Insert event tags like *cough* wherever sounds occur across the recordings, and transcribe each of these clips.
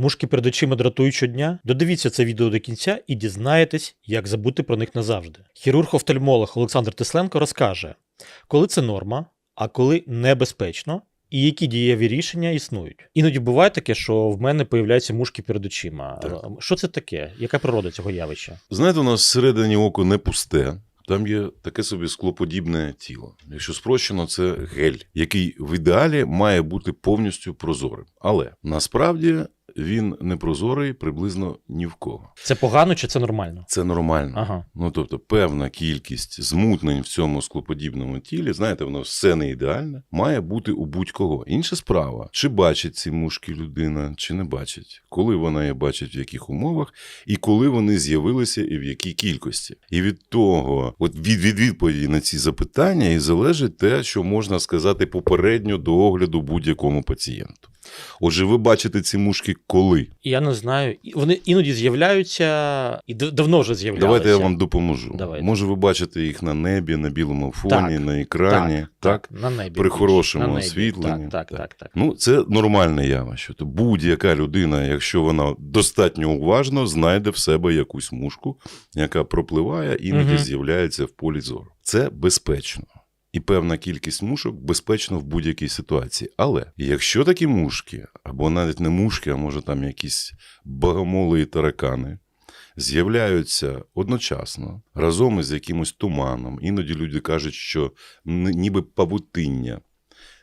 Мушки перед очима дратують щодня? Додивіться це відео до кінця і дізнаєтесь, як забути про них назавжди. Хірург-офтальмолог Олександр Тисленко розкаже, коли це норма, а коли небезпечно, і які дієві рішення існують. Іноді буває таке, що в мене появляються мушки перед очима. Так. Що це таке? Яка природа цього явища? Знаєте, у нас всередині око не пусте. Там є таке собі склоподібне тіло. Якщо спрощено, це гель, який в ідеалі має бути повністю прозорим. Але насправді він не прозорий приблизно ні в кого. Це погано чи це нормально? Це нормально. Ага. Ну тобто, певна кількість змутнень в цьому склоподібному тілі, знаєте, воно все не ідеальне, має бути у будь-кого. Інша справа, чи бачить ці мушки людина, чи не бачить, коли вона їх бачить, в яких умовах, і коли вони з'явилися, і в якій кількості. І від того, от від, від відповіді на ці запитання, і залежить те, що можна сказати попередньо до огляду будь-якому пацієнту. Отже, ви бачите ці мушки коли? Я не знаю. Вони іноді з'являються і давно вже з'являлися. Давайте я вам допоможу. Давайте. Може, ви бачите їх на небі, на білому фоні, Так, на екрані. Так, на небі. При хорошому на небі. освітленні. Так, так, так. так. Ну, це нормальне явище. То будь-яка людина, якщо вона достатньо уважно, знайде в себе якусь мушку, яка пропливає, іноді Мгм. з'являється в полі зору. Це безпечно. І певна кількість мушок безпечно в будь-якій ситуації. Але якщо такі мушки, або навіть не мушки, а може там якісь богомоли і таракани, з'являються одночасно разом із якимось туманом. Іноді люди кажуть, що ніби павутиння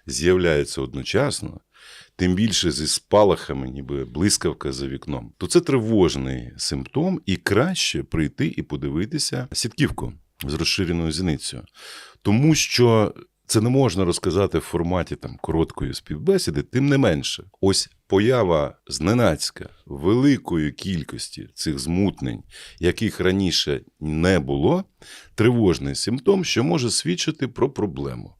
з'являється одночасно, тим більше зі спалахами, ніби блискавка за вікном, то це тривожний симптом, і краще прийти і подивитися сітківку з розширеною зіницею. Тому що це не можна розказати в форматі там короткої співбесіди, тим не менше, ось поява зненацька великої кількості цих змутнень, яких раніше не було, тривожний симптом, що може свідчити про проблему.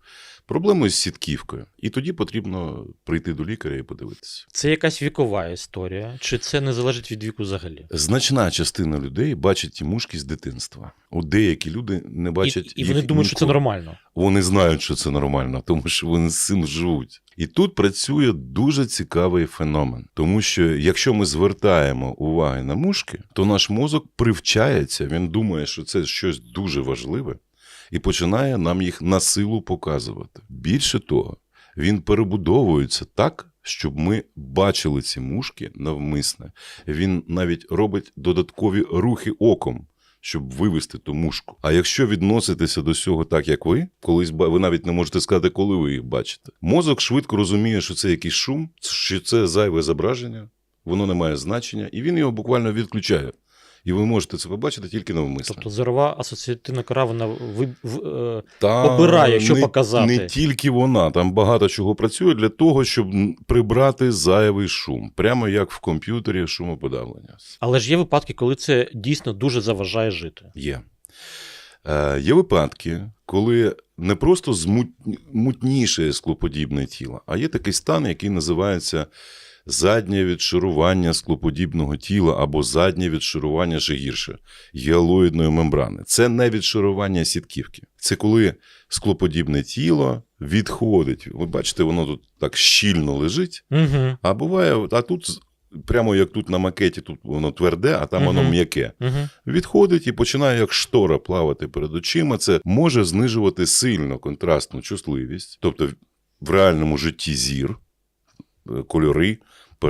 Проблему з сітківкою. І тоді потрібно прийти до лікаря і подивитися. Це якась вікова історія, чи це не залежить від віку взагалі? Значна частина людей бачить мушки з дитинства. От деякі люди не бачать. і, і вони їх думають, що це ніколи. нормально. Вони знають, що це нормально, тому що вони з цим живуть. І тут працює дуже цікавий феномен, тому що якщо ми звертаємо уваги на мушки, то наш мозок привчається, він думає, що це щось дуже важливе, і починає нам їх на силу показувати. Більше того, він перебудовується так. Щоб ми бачили ці мушки навмисне, він навіть робить додаткові рухи оком, щоб вивести ту мушку. А якщо відноситися до цього так, як ви, колись ви навіть не можете сказати, коли ви їх бачите. Мозок швидко розуміє, що це якийсь шум, що це зайве зображення, воно не має значення, і він його буквально відключає. І ви можете це побачити тільки навмисно. Тобто зорова асоціативна кора, вона ви, в, е, Та обирає, що не, показати. Не тільки вона, там багато чого працює для того, щоб прибрати зайвий шум, прямо як в комп'ютері шумоподавлення. але ж є випадки, коли це дійсно дуже заважає жити. Є. Е, є випадки, коли не просто змутніше склоподібне тіло, а є такий стан, який називається заднє відшарування склоподібного тіла або заднє відшарування ще гірше гіалоїдної мембрани. Це не відшарування сітківки. Це коли склоподібне тіло відходить. Ви бачите, воно тут так щільно лежить. Угу, А буває, а тут прямо як тут на макеті, тут воно тверде, а там воно Мгм. м'яке. угу. Відходить і починає як штора плавати перед очима. Це може знижувати сильно контрастну чутливість, тобто в- в реальному житті зір, е, кольори,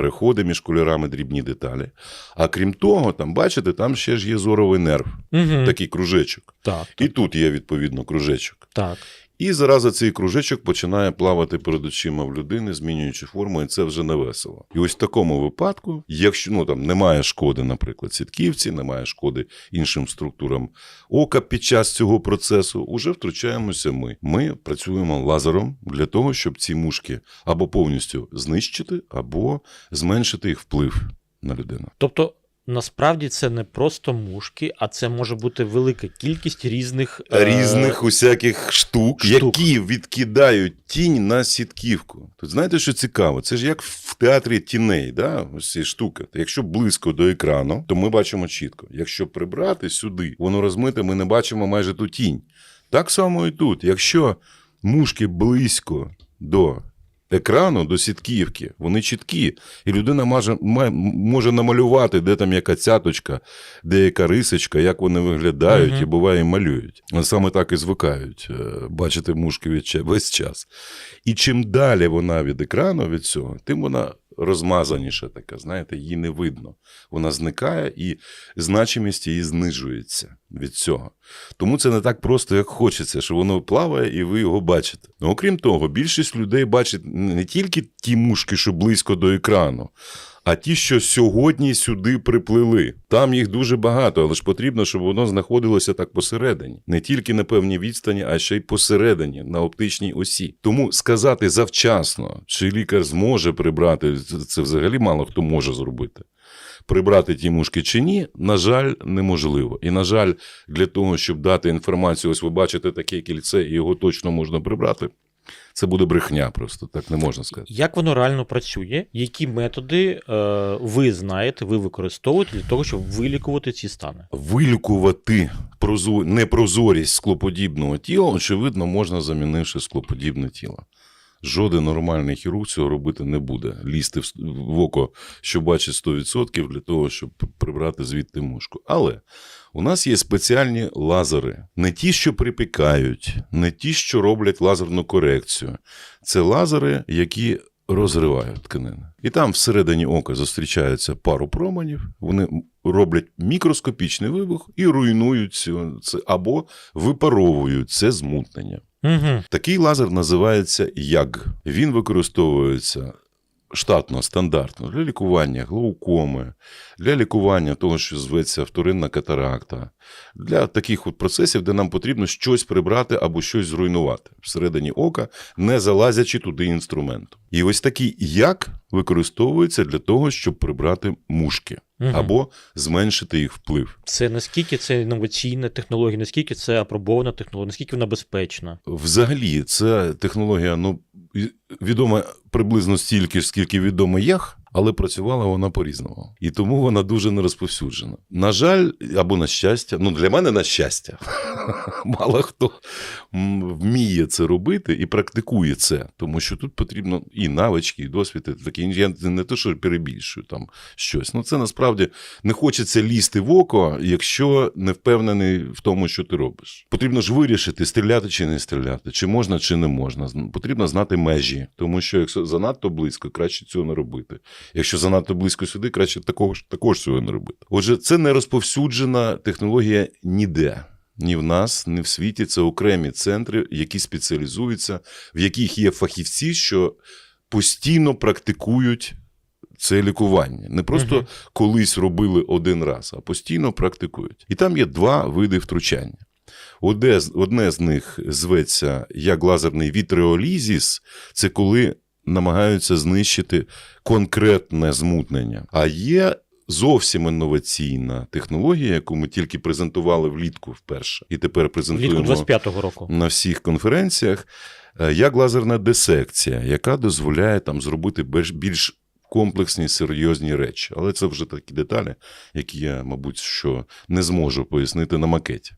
переходи між кольорами, дрібні деталі. А крім того, там, бачите, там ще ж є зоровий нерв, Угу. такий кружечок. Так, І тут є відповідно кружечок. так. І зараза цей кружечок починає плавати перед очима в людини, змінюючи форму, і це вже не весело. І ось в такому випадку, якщо ну там немає шкоди, наприклад, сітківці, немає шкоди іншим структурам ока під час цього процесу, уже втручаємося ми. Ми працюємо лазером для того, щоб ці мушки або повністю знищити, або зменшити їх вплив на людину. Тобто, насправді це не просто мушки, а це може бути велика кількість різних е, різних усяких штук, штук. які відкидають тінь на сітківку. Тут знаєте, що цікаво? Це ж як в театрі тіней, да? ось ці штуки. Якщо близько до екрану, то ми бачимо чітко. Якщо прибрати сюди, воно розмите, ми не бачимо майже ту тінь. Так само і тут. Якщо мушки близько до екрану до сітківки, вони чіткі. І людина може, може намалювати, де там яка цяточка, де яка рисочка, як вони виглядають, угу. і буває і малюють. Саме так і звикають е, бачити мушки весь час. І чим далі вона від екрану від цього, тим вона розмазаніша така, знаєте, її не видно. Вона зникає і значимість її знижується від цього. Тому це не так просто, як хочеться, що воно плаває і ви його бачите. Ну, окрім того, більшість людей бачить не тільки ті мушки, що близько до екрану, а ті, що сьогодні сюди приплили. Там їх дуже багато, але ж потрібно, щоб воно знаходилося так посередині. Не тільки на певній відстані, а ще й посередині, на оптичній осі. Тому сказати завчасно, чи лікар зможе прибрати, це- взагалі мало хто може зробити. Прибрати ті мушки чи ні, на жаль, неможливо. І, на жаль, для того, щоб дати інформацію, ось ви бачите таке кільце, і його точно можна прибрати. Це буде брехня, просто так не можна сказати. Як воно реально працює? Які методи е, ви знаєте, ви використовуєте для того, щоб вилікувати ці стани? Вилікувати прозо... непрозорість склоподібного тіла, очевидно, можна замінивши склоподібне тіло. Жоден нормальний хірург цього робити не буде. Лізти в око, що бачить 100% для того, щоб прибрати звідти мушку. Але у нас є спеціальні лазери. Не ті, що припікають, не ті, що роблять лазерну корекцію. Це лазери, які розривають тканини. І там всередині ока зустрічаються пару променів, вони роблять мікроскопічний вибух і руйнують це або випаровують це змутнення. Угу. Такий лазер називається ЯГ. Він використовується штатно, стандартно для лікування глаукоми, для лікування того, що зветься вторинна катаракта, для таких от процесів, де нам потрібно щось прибрати або щось зруйнувати всередині ока, не залазячи туди інструментом. І ось такий як використовується для того, щоб прибрати мушки Угу. або зменшити їх вплив. Це наскільки це інноваційна технологія, наскільки це апробована технологія, наскільки вона безпечна? Взагалі, ця технологія ну, відома приблизно стільки ж, скільки відомо ях, але працювала вона по-різному. І тому вона дуже не розповсюджена. На жаль, або на щастя, ну для мене на щастя, *laughs* мало хто вміє це робити і практикує це, тому що тут потрібно і навички, і досвід, і таке. Я не те, що перебільшую там щось. Ну це насправді не хочеться лізти в око, якщо не впевнений в тому, що ти робиш. Потрібно ж вирішити, стріляти чи не стріляти, чи можна, чи не можна. Потрібно знати межі, тому що якщо занадто близько, краще цього не робити. Якщо занадто близько сюди, краще такого ж також цього не робити. Отже, це не розповсюджена технологія ніде. Ні в нас, ні в світі. Це окремі центри, які спеціалізуються, в яких є фахівці, що постійно практикують це лікування. Не просто Мгм. колись робили один раз, а постійно практикують. І там є два види втручання. Одне, з- одне з них зветься як лазерний вітреолізіс, це коли намагаються знищити конкретне змутнення. А є зовсім інноваційна технологія, яку ми тільки презентували влітку вперше, і тепер Влітку презентуємо 25-го року. на всіх конференціях, е, як лазерна дисекція, яка дозволяє там зробити більш, більш комплексні серйозні речі. Але це вже такі деталі, які я, мабуть, що не зможу пояснити на макеті.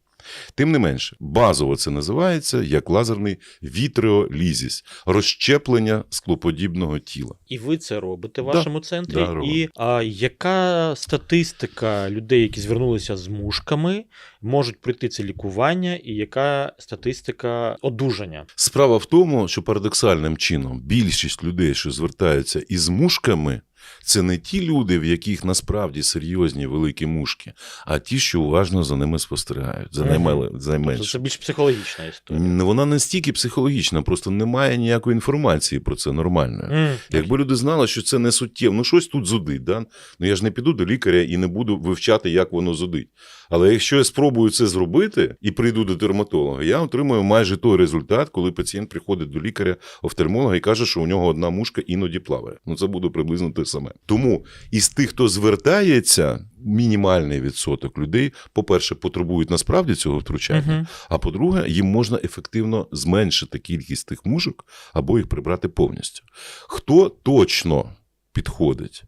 Тим не менше, базово це називається як лазерний вітреолізіс, розщеплення склоподібного тіла. І ви це робите в Да. вашому центрі. Да, і а, яка статистика людей, які звернулися з мушками, можуть пройти це лікування, і яка статистика одужання? Справа в тому, що парадоксальним чином більшість людей, що звертаються із мушками, це не ті люди, в яких насправді серйозні великі мушки, а ті, що уважно за ними спостерігають, за ними за Тобто це більш психологічна історія. Вона Вона настільки психологічна, просто немає ніякої інформації про це нормальної. Mm. Якби люди знали, що це не суттєво, ну щось тут зудить, да? ну я ж не піду до лікаря і не буду вивчати, як воно зудить. Але якщо я спробую це зробити і прийду до дерматолога, я отримую майже той результат, коли пацієнт приходить до лікаря офтальмолога і каже, що у нього одна мушка іноді плаває. Ну це буде приблизно те саме. Тому із тих, хто звертається, мінімальний відсоток людей, по-перше, потребують насправді цього втручання. Мгм. А по-друге, їм можна ефективно зменшити кількість тих мушок або їх прибрати повністю. Хто точно підходить?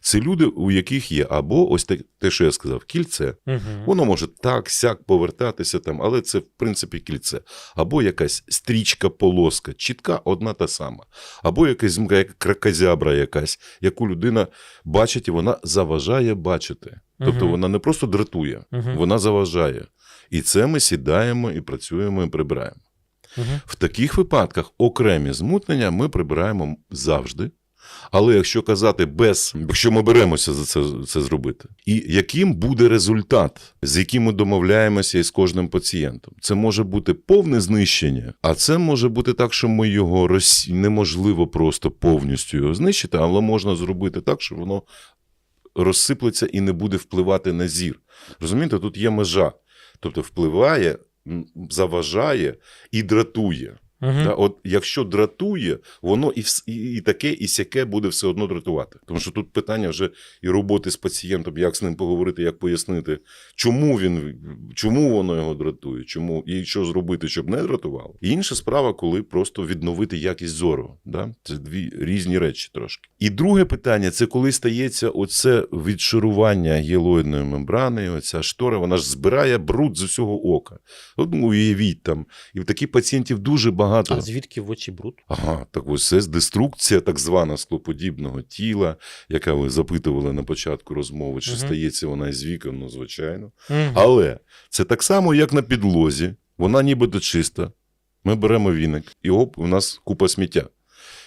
Це люди, у яких є або ось те, те що я сказав, кільце. Угу. Воно може так, сяк повертатися там, але це в принципі кільце. Або якась стрічка, полоска, чітка одна та сама. Або якась кракозябра якась, яку людина бачить, і вона заважає бачити. Тобто Мгм. вона не просто дратує, Мгм. вона заважає. І це ми сідаємо і працюємо, і прибираємо. Угу. В таких випадках окремі змутнення ми прибираємо завжди. Але якщо казати без, якщо ми беремося за це, це зробити, і яким буде результат, з яким ми домовляємося із кожним пацієнтом, це може бути повне знищення, а це може бути так, що ми його роз... неможливо просто повністю його знищити, але можна зробити так, що воно розсиплеться і не буде впливати на зір. Розумієте, тут є межа. Тобто впливає, заважає і дратує. Угу. Та, от якщо дратує, воно і, і, і таке, і сяке буде все одно дратувати. Тому що тут питання вже і роботи з пацієнтом, як з ним поговорити, як пояснити, чому він, чому воно його дратує, чому і що зробити, щоб не дратувало. І інша справа, коли просто відновити якість зору. Да? Це дві різні речі трошки. І друге питання це коли стається оце відшарування гіалоїдної мембрани, оця штора, вона ж збирає бруд з усього ока. От ну, уявіть там, і в таких пацієнтів дуже багато. А звідки в очі бруд? Ага, так ось це деструкція так звана склоподібного тіла, яка ви запитували на початку розмови, чи Мгм. стається вона із віком, ну, звичайно. Угу. Але це так само, як на підлозі, вона нібито чиста. Ми беремо віник, і оп, у нас купа сміття.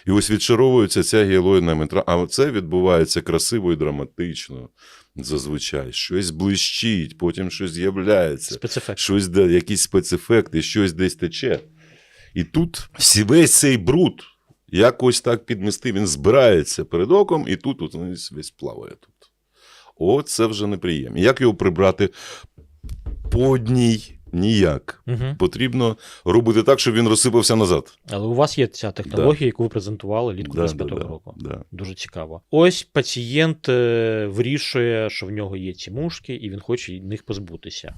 І ось відшаровується ця гіалоїдна метра, а це відбувається красиво і драматично. Зазвичай щось блищить, потім щось з'являється Спецефект. щось де, якісь спецефекти, щось десь тече. І тут всі- весь цей бруд якось так підмести, він збирається перед оком, і тут от, весь, плаває тут. О, це вже неприємно. Як його прибрати по одній? Ніяк. Угу. Потрібно робити так, щоб він розсипався назад. Але у вас є ця технологія, яку ви презентували літку Да, 25 да, да, року. да. Дуже цікаво. Ось пацієнт е, вирішує, що в нього є ці мушки, і він хоче них позбутися.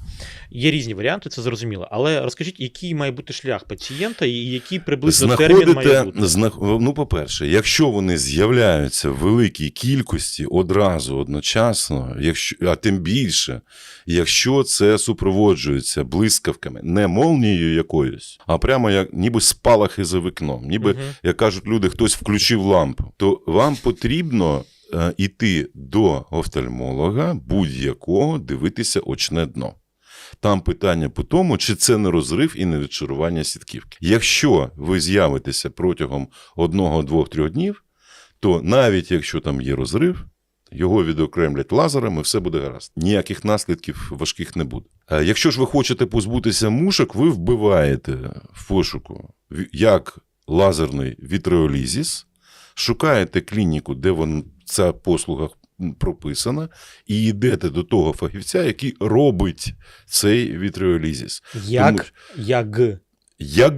Є різні варіанти, це зрозуміло. Але розкажіть, який має бути шлях пацієнта і який приблизно термін має бути? знах... ну, по-перше, якщо вони з'являються в великій кількості одразу, одночасно, якщо... а тим більше, якщо це супроводжується блискавками, не молнією якоюсь, а прямо як ніби спалахи за вікном, ніби Мгм. як кажуть люди, хтось включив лампу, то вам потрібно е, іти до офтальмолога будь-якого дивитися очне дно. Там питання по тому, чи це не розрив і не відшарування сітківки. Якщо ви з'явитеся протягом одного, двох, трьох днів, то навіть якщо там є розрив, його відокремлять лазерами, все буде гаразд. Ніяких наслідків важких не буде. А якщо ж ви хочете позбутися мушок, ви вбиваєте в пошуку як лазерний вітреолізіс, шукаєте клініку, де вон, ця послуга прописана, і йдете до того фахівця, який робить цей вітреолізіс. Як, як Як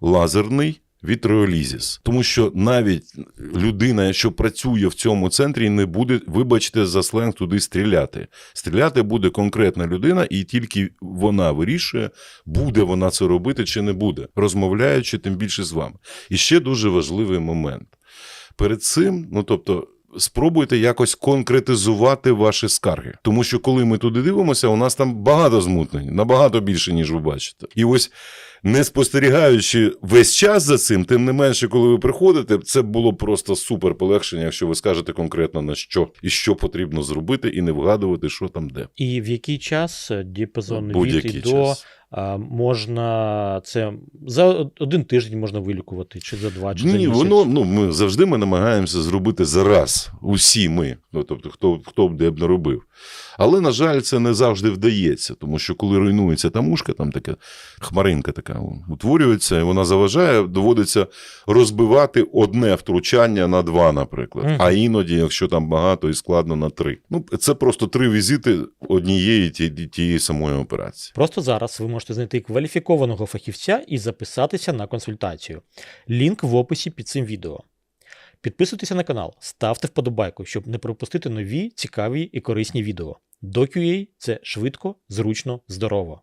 лазерний вітреолізіс. Тому що навіть людина, що працює в цьому центрі, не буде, вибачте, за сленг туди стріляти. Стріляти буде конкретна людина, і тільки вона вирішує, буде вона це робити чи не буде, розмовляючи тим більше з вами. І ще дуже важливий момент. Перед цим, ну тобто. Спробуйте якось конкретизувати ваші скарги. Тому що коли ми туди дивимося, у нас там багато змутнень, набагато більше, ніж ви бачите. І ось не спостерігаючи весь час за цим, тим не менше, коли ви приходите, це було просто супер полегшення, якщо ви скажете конкретно на що і що потрібно зробити, і не вгадувати, що там де. і в який час е, діапазон від і до можна це за один тиждень можна вилікувати, чи за два, чи за Ні, місяць. воно ну ми завжди ми намагаємося зробити зараз. Усі ми, ну тобто, хто хто б де б не робив. Але на жаль, це не завжди вдається, тому що коли руйнується та мушка, там така хмаринка така утворюється, і вона заважає, доводиться розбивати одне втручання на два, наприклад. Мгм. А іноді, якщо там багато і складно на три. Ну це просто три візити однієї ті- тієї самої операції. Просто зараз ви можете знайти кваліфікованого фахівця і записатися на консультацію. Лінк в описі під цим відео. Підписуйтеся на канал, ставте вподобайку, щоб не пропустити нові, цікаві і корисні відео. DoQA – це швидко, зручно, здорово.